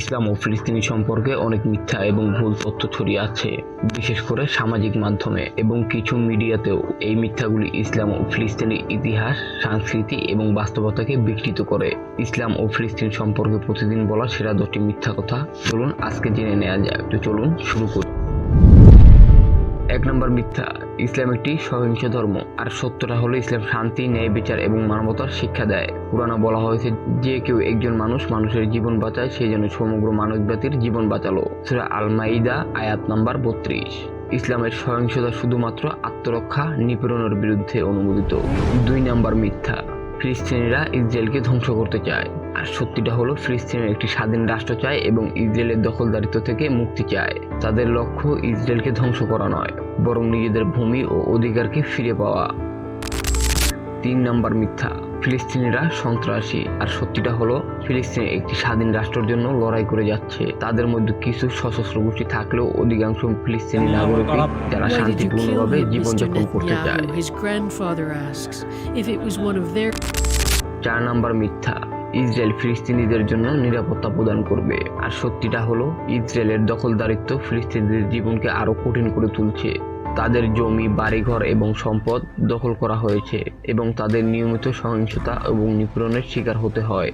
ইসলাম ও ফিলিস্তিনি সম্পর্কে অনেক মিথ্যা এবং ভুল তথ্য ছড়িয়ে আছে, বিশেষ করে সামাজিক মাধ্যমে এবং কিছু মিডিয়াতেও এই মিথ্যাগুলি ইসলাম ও ফিলিস্তিনের ইতিহাস, সংস্কৃতি এবং বাস্তবতাকে বিকৃত করে। ইসলাম ও ফিলিস্তিন সম্পর্কে প্রতিদিন বলা সেরা দশটি মিথ্যা কথা চলুন আজকে জেনে নেওয়া যাক। তো চলুন শুরু করি। এক নম্বর মিথ্যা ইসলাম একটি সহিংস ধর্ম, আর সত্যটা হলো ইসলাম শান্তি, ন্যায় বিচার এবং মানবতার শিক্ষা দেয়। পুরানো বলা হয়েছে, যে কেউ একজন মানুষ মানুষের জীবন বাঁচায় সেই জন্য সমগ্র মানব জাতির জীবন বাঁচালো। সেটা আল মাইদা আয়াত নাম্বার বত্রিশ। ইসলামের সহিংসতা শুধুমাত্র আত্মরক্ষা, নিপীড়নের বিরুদ্ধে অনুমোদিত। দুই নম্বর মিথ্যা, ফিলিস্তিনিরা ইসরায়েলকে ধ্বংস করতে চায়। আর সত্যিটা হলো, ফিলিস্তিনের একটি স্বাধীন রাষ্ট্র চায় এবং ইসরায়েলের দখলদারিত্ব থেকে মুক্তি চায়। তাদের লক্ষ্য ইসরায়েলকে ধ্বংস করা নয়। বরং নিজেদের ভূমি ও অধিকারকে ফিরে পাওয়া। তিন নম্বর মিথ্যা ফিলিস্তিনিরা সন্ত্রাসী। আর সত্যিটা হলো ফিলিস্তিন একটি স্বাধীন রাষ্ট্রের জন্য লড়াই করে যাচ্ছে। তাদের মধ্যে কিছু সশস্ত্র গোষ্ঠী থাকলেও অধিকাংশ ফিলিস্তিনি নাগরিক যারা শান্তিপূর্ণভাবে জীবনযাপন করতে চায়। চার নাম্বার মিথ্যা ইসরায়েল ফিলিস্তিনিদের জন্য নিরাপত্তা প্রদান করবে। আর সত্যিটা হলো, ইসরায়েলের দখলদারিত্ব ফিলিস্তিনিদের জীবনকে আরও কঠিন করে তুলছে। তাদের জমি, বাড়িঘর এবং সম্পদ দখল করা হয়েছে এবং তাদের নিয়মিত সহিংসতা এবং নিপীড়নের শিকার হতে হয়।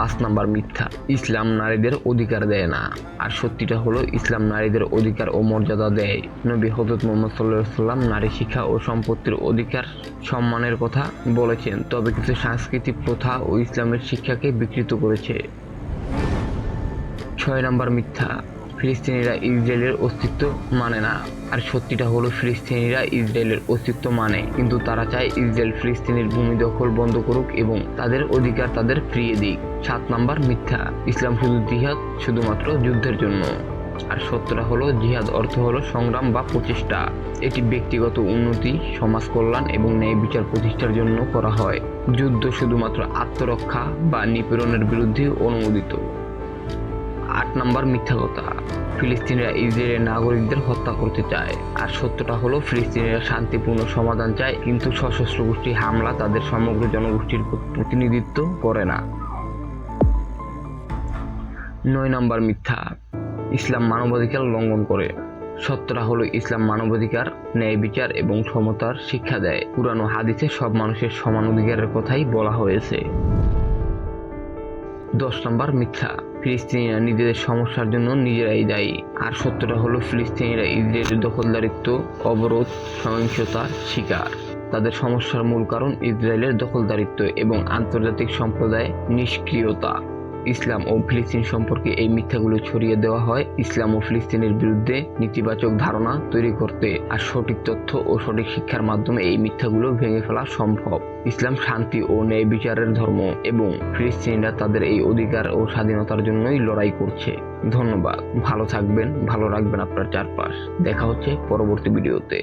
পাঁচ নাম্বার মিথ্যা। ইসলাম নারীদের অধিকার দেয় না। আর সত্যিটা হলো, ইসলাম নারীদের অধিকার ও মর্যাদা দেয়। নবী হজরত মোহাম্মদ সাল্লাম নারী শিক্ষা ও সম্পত্তির অধিকার, সম্মানের কথা বলেছেন। তবে কিছু সাংস্কৃতিক প্রথা ও ইসলামের শিক্ষাকে বিকৃত করেছে। ছয় নাম্বার মিথ্যা। ফিলিস্তিনিরা ইসরায়েলের অস্তিত্ব মানে না। আর সত্যিটা হলো, ফিলিস্তিনিরা ইসরায়েলের অস্তিত্ব মানে। কিন্তু তারা চায় ইসরায়েল ফিলিস্তিনের ভূমি দখল বন্ধ করুক এবং তাদের অধিকার তাদের ফিরিয়ে দিক। সাত নম্বর মিথ্যা। ইসলাম শুধু জিহাদ, শুধুমাত্র যুদ্ধের জন্য। আর সত্যটা হলো, জিহাদ অর্থ হলো সংগ্রাম বা প্রচেষ্টা। এটি ব্যক্তিগত উন্নতি, সমাজ কল্যাণ এবং ন্যায় বিচার প্রতিষ্ঠার জন্য করা হয়। যুদ্ধ শুধুমাত্র আত্মরক্ষা বা নিপীড়নের বিরুদ্ধে অনুমোদিত। আট নম্বর মিথ্যা কথা। ফিলিস্তিনিরা ইসরায়েলের নাগরিকদের হত্যা করতে চায়। আর সত্যটা হলো, ফিলিস্তিনিরা শান্তিপূর্ণ সমাধান চায়, কিন্তু সশস্ত্র গোষ্ঠী হামলা তাদের সমগ্র জনগোষ্ঠীর প্রতিনিধিত্ব করে না। নয় নম্বর মিথ্যা, ইসলাম মানবাধিকার লঙ্ঘন করে। সত্যটা হলো, ইসলাম মানবাধিকার, ন্যায় বিচার এবং সমতার শিক্ষা দেয়। পুরানো হাদিসে সব মানুষের সমান অধিকারের কথাই বলা হয়েছে। দশ নম্বর মিথ্যা। ফিলিস্তিনিরা নিজেদের সমস্যার জন্য নিজেরাই দায়ী। আর সত্যটা হলো, ফিলিস্তিনিরা ইসরায়েলের দখলদারিত্ব, অবরোধ, সহিংসতার শিকার। তাদের সমস্যার মূল কারণ ইসরায়েলের দখলদারিত্ব এবং আন্তর্জাতিক সম্প্রদায় নিষ্ক্রিয়তা। ইসলাম ও ফিলিস্তিন সম্পর্কে এই মিথ্যাগুলো ছড়িয়ে দেওয়া হয়। ইসলাম ও ফিলিস্তিনের বিরুদ্ধে নেতিবাচক ধারণা তৈরি করতে আর সঠিক তথ্য ও সঠিক শিক্ষার মাধ্যমে এই মিথ্যাগুলো ভেঙে ফেলা সম্ভব। ইসলাম শান্তি ও ন্যায় বিচারের ধর্ম এবং ফিলিস্তিনিরা তাদের এই অধিকার ও স্বাধীনতার জন্যই লড়াই করছে। ধন্যবাদ। ভালো থাকবেন, ভালো রাখবেন আপনার চারপাশ। দেখা হচ্ছে পরবর্তী ভিডিওতে।